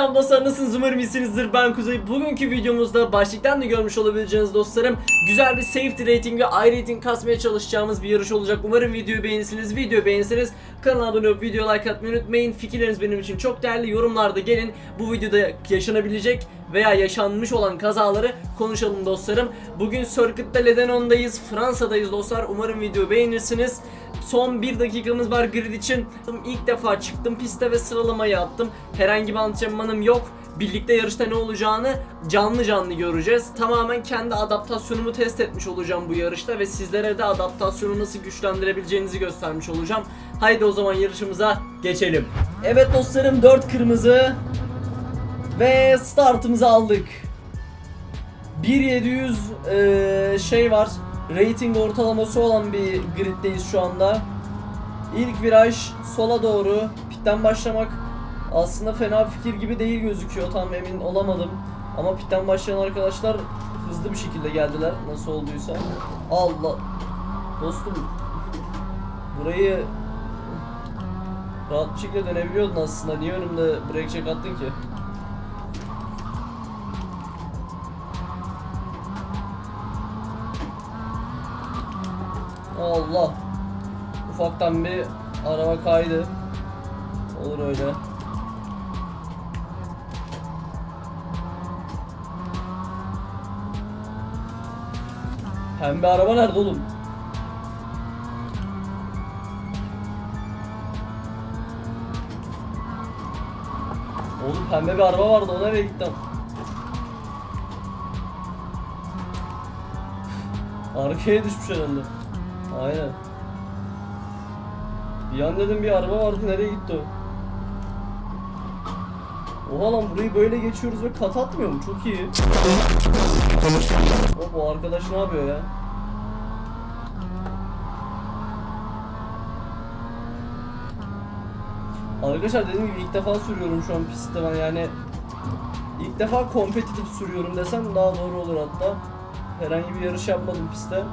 Selam dostlar nasılsınız umarım iyisinizdir ben Kuzey. Bugünkü videomuzda başlıktan da görmüş olabileceğiniz dostlarım Güzel bir safety rating ve I rating kasmaya çalışacağımız bir yarış olacak. Umarım videoyu beğenirsiniz. Video beğenirseniz Kanala abone olup video like atmayı unutmayın. Fikirleriniz benim için çok değerli. Yorumlarda gelin. Bu videoda yaşanabilecek veya yaşanmış olan kazaları konuşalım dostlarım. Bugün Circuit'te Ledenon'dayız Fransa'dayız dostlar. Umarım videoyu beğenirsiniz Son bir dakikamız var grid için. İlk defa çıktım piste ve sıralamayı attım. Herhangi bir antrenmanım yok. Birlikte yarışta ne olacağını canlı canlı göreceğiz. Tamamen kendi adaptasyonumu test etmiş olacağım bu yarışta ve sizlere de adaptasyonu nasıl güçlendirebileceğinizi göstermiş olacağım. Haydi o zaman yarışımıza geçelim. Evet dostlarım 4 kırmızı ve startımızı aldık. 1700 eee, şey var. Rating ortalaması olan bir griddeyiz şu anda. İlk viraj sola doğru. Pitten başlamak aslında fena fikir gibi değil gözüküyor. Tam emin olamadım. Ama pitten başlayan arkadaşlar hızlı bir şekilde geldiler. Nasıl olduysa. Allah. Dostum. Burayı rahat bir şekilde dönebiliyordun aslında. Niye önümde brake check attın ki? Allah. Ufaktan bir araba kaydı. Olur öyle. Pembe araba nerede oğlum? Oğlum pembe bir araba vardı o nereye gitti? Arkaya düşmüş herhalde. Aynen. Bir dedim bir araba vardı nereye gitti o? Oha lan burayı böyle geçiyoruz ve kat atmıyor mu? Çok iyi. O arkadaş ne yapıyor ya? Arkadaşlar dediğim gibi ilk defa sürüyorum şu an pistte ben yani ilk defa kompetitif sürüyorum desem daha doğru olur hatta. Herhangi bir yarış yapmadım pistte.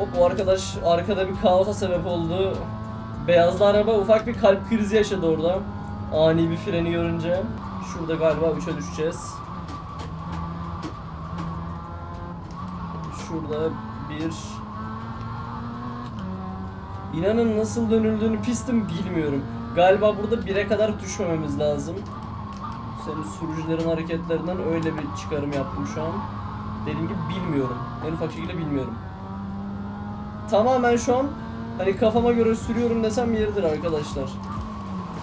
Hop o arkadaş arkada bir kaosa sebep oldu. Beyazlı araba ufak bir kalp krizi yaşadı orada. Ani bir freni görünce. Şurada galiba 3'e düşeceğiz. Şurada bir İnanın nasıl dönüldüğünü pistim bilmiyorum. Galiba burada 1'e kadar düşmememiz lazım. Senin sürücülerin hareketlerinden öyle bir çıkarım yaptım şu an. Dediğim gibi bilmiyorum. En ufak şekilde bilmiyorum tamamen şu an hani kafama göre sürüyorum desem yeridir arkadaşlar.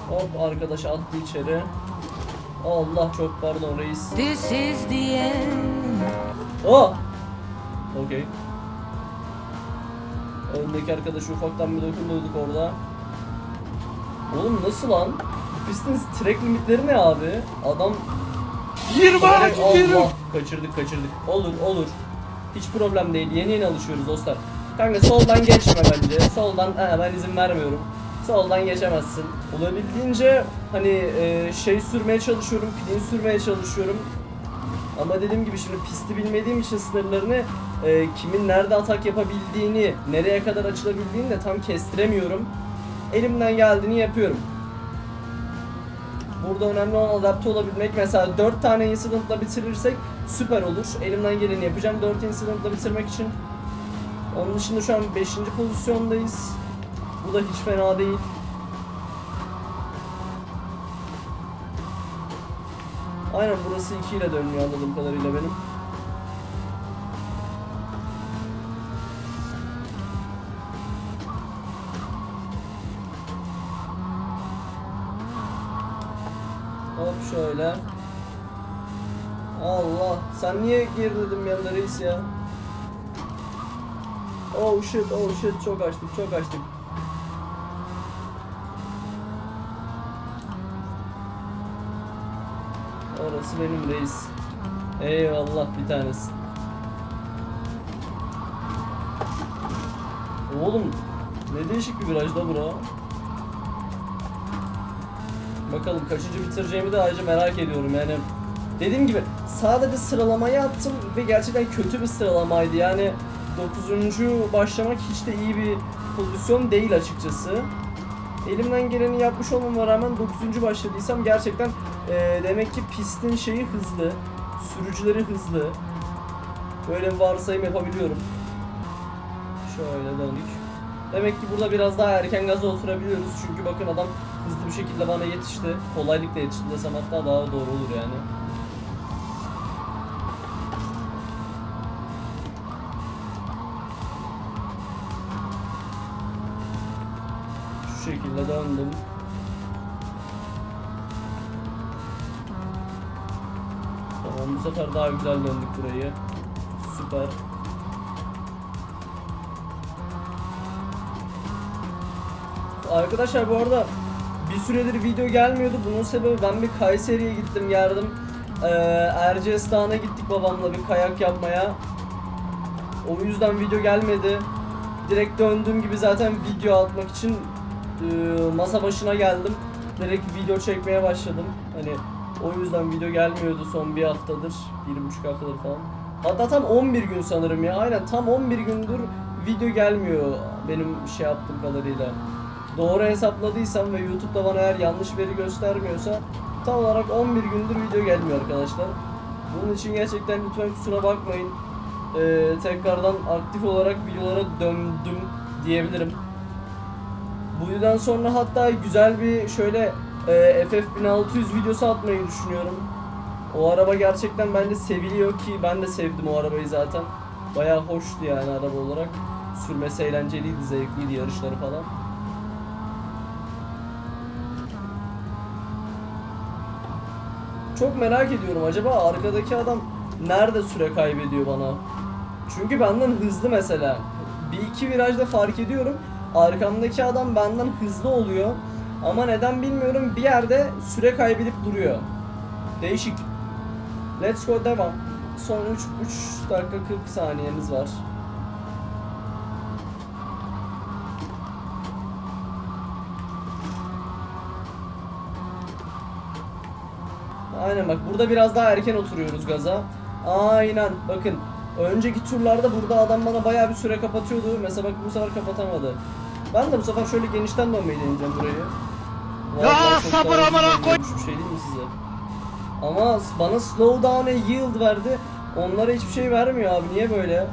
Hop arkadaş attı içeri. Allah çok pardon reis. This is the end. Oh! Okey. Öndeki arkadaşı ufaktan bir dokundurduk orada. Oğlum nasıl lan? Bu pistin track limitleri ne abi? Adam 20 Direkt araç 20. Allah kaçırdık kaçırdık. Olur olur. Hiç problem değil. Yeni yeni alışıyoruz dostlar. Kanka soldan geçme bence. Soldan he, ben izin vermiyorum. Soldan geçemezsin. Olabildiğince hani e, şey sürmeye çalışıyorum, pilin sürmeye çalışıyorum. Ama dediğim gibi şimdi pisti bilmediğim için sınırlarını e, kimin nerede atak yapabildiğini, nereye kadar açılabildiğini de tam kestiremiyorum. Elimden geldiğini yapıyorum. Burada önemli olan adapte olabilmek. Mesela 4 tane incident'la bitirirsek süper olur. Elimden geleni yapacağım 4 incident'la bitirmek için. Onun dışında şu an 5. pozisyondayız. Bu da hiç fena değil. Aynen burası 2 ile dönüyor anladığım kadarıyla benim. Hop şöyle. Allah sen niye geriledin bir anda reis ya? Oh shit oh shit çok açtık çok açtık. Orası benim reis. Eyvallah bir tanesi. Oğlum ne değişik bir viraj da bura. Bakalım kaçıncı bitireceğimi de ayrıca merak ediyorum yani. Dediğim gibi sadece sıralamayı attım ve gerçekten kötü bir sıralamaydı yani 9. başlamak hiç de iyi bir pozisyon değil açıkçası. elimden geleni yapmış olmama rağmen 9. başladıysam gerçekten e, demek ki pistin şeyi hızlı. Sürücüleri hızlı. Böyle bir varsayım yapabiliyorum. Şöyle döndük. Demek ki burada biraz daha erken gaza oturabiliyoruz. Çünkü bakın adam hızlı bir şekilde bana yetişti. Kolaylıkla yetişti desem hatta daha doğru olur yani. Şekilde döndüm. Tamam bu sefer daha güzel döndük burayı. Süper. Arkadaşlar bu arada bir süredir video gelmiyordu. Bunun sebebi ben bir Kayseri'ye gittim geldim. Ee, Erciyes Dağı'na gittik babamla bir kayak yapmaya. O yüzden video gelmedi. Direkt döndüğüm gibi zaten video atmak için e, masa başına geldim. Direkt video çekmeye başladım. Hani o yüzden video gelmiyordu son bir haftadır. Bir buçuk haftadır falan. Hatta tam 11 gün sanırım ya. Aynen tam 11 gündür video gelmiyor benim şey yaptığım kadarıyla. Doğru hesapladıysam ve YouTube'da bana eğer yanlış veri göstermiyorsa tam olarak 11 gündür video gelmiyor arkadaşlar. Bunun için gerçekten lütfen kusura bakmayın. Ee, tekrardan aktif olarak videolara döndüm diyebilirim. Bu videodan sonra hatta güzel bir şöyle e, FF1600 videosu atmayı düşünüyorum. O araba gerçekten bence seviliyor ki ben de sevdim o arabayı zaten. Bayağı hoştu yani araba olarak. Sürmesi eğlenceliydi, zevkliydi yarışları falan. Çok merak ediyorum acaba arkadaki adam nerede süre kaybediyor bana? Çünkü benden hızlı mesela. Bir iki virajda fark ediyorum. Arkamdaki adam benden hızlı oluyor. Ama neden bilmiyorum bir yerde süre kaybedip duruyor. Değişik. Let's go devam. Son 3, 3 dakika 40 saniyemiz var. Aynen bak burada biraz daha erken oturuyoruz gaza. Aynen bakın önceki turlarda burada adam bana bayağı bir süre kapatıyordu. Mesela bak bu sefer kapatamadı. Ben de bu sefer şöyle genişten dönmeyi deneyeceğim burayı. Çok sabır amına koy- Bir şey değil mi size? Ama bana slow down and yield verdi. Onlara hiçbir şey vermiyor abi. Niye böyle?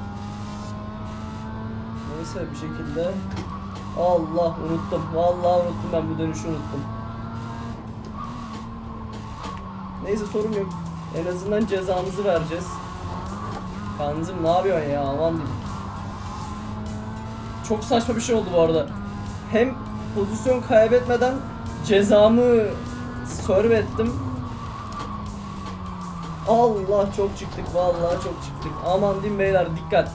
Neyse bir şekilde. Allah unuttum. Vallahi unuttum ben bu dönüşü unuttum. Neyse sorun yok. En azından cezamızı vereceğiz. Kanzım ne yapıyorsun ya aman diyeyim. Çok saçma bir şey oldu bu arada. Hem pozisyon kaybetmeden cezamı serve ettim. Allah çok çıktık vallahi çok çıktık. Aman diyeyim beyler dikkat.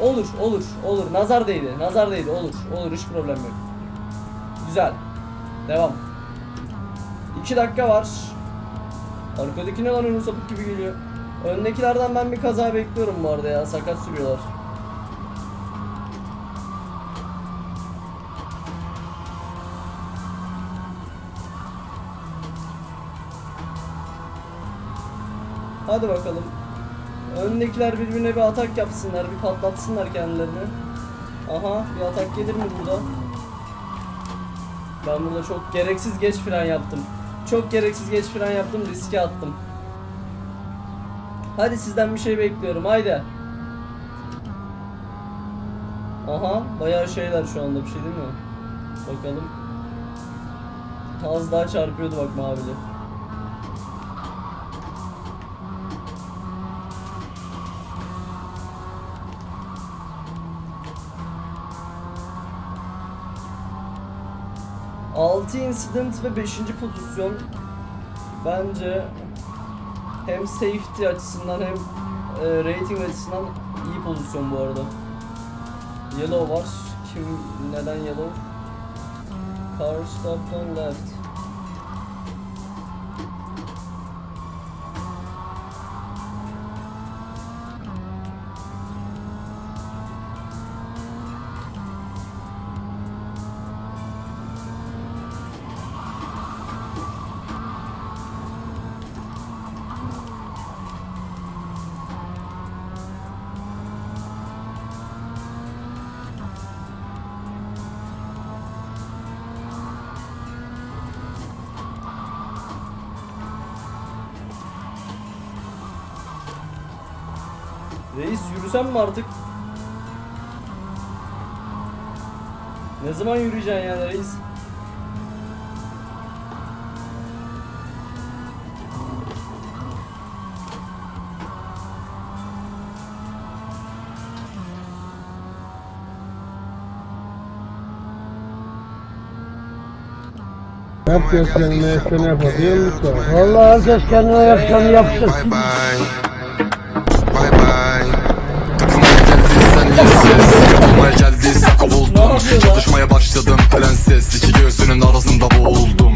Olur olur olur. Nazar değdi. Nazar değdi olur. Olur hiç problem yok. Güzel. Devam. 2 dakika var. Arkadaki ne lan önü sapık gibi geliyor. Öndekilerden ben bir kaza bekliyorum bu arada ya. Sakat sürüyorlar. Hadi bakalım. Öndekiler birbirine bir atak yapsınlar, bir patlatsınlar kendilerini. Aha, bir atak gelir mi burada? Ben burada çok gereksiz geç fren yaptım. Çok gereksiz geç fren yaptım, riske attım. Hadi sizden bir şey bekliyorum, haydi. Aha, bayağı şeyler şu anda bir şey değil mi? Bakalım. Az daha çarpıyordu bak mavili. Altı incident ve 5. pozisyon bence hem safety açısından hem e, rating açısından iyi pozisyon bu arada. Yellow var. Kim neden yellow? Car on left. Reis yürüsem mi artık? Ne zaman yürüyeceksin yani reis? Herkes kendine yapar mi usta? Vallahi herkes kendine yakışanı yapsın. Kovuldum. Çalışmaya başladım prenses. İki göğsünün arasında boğuldum.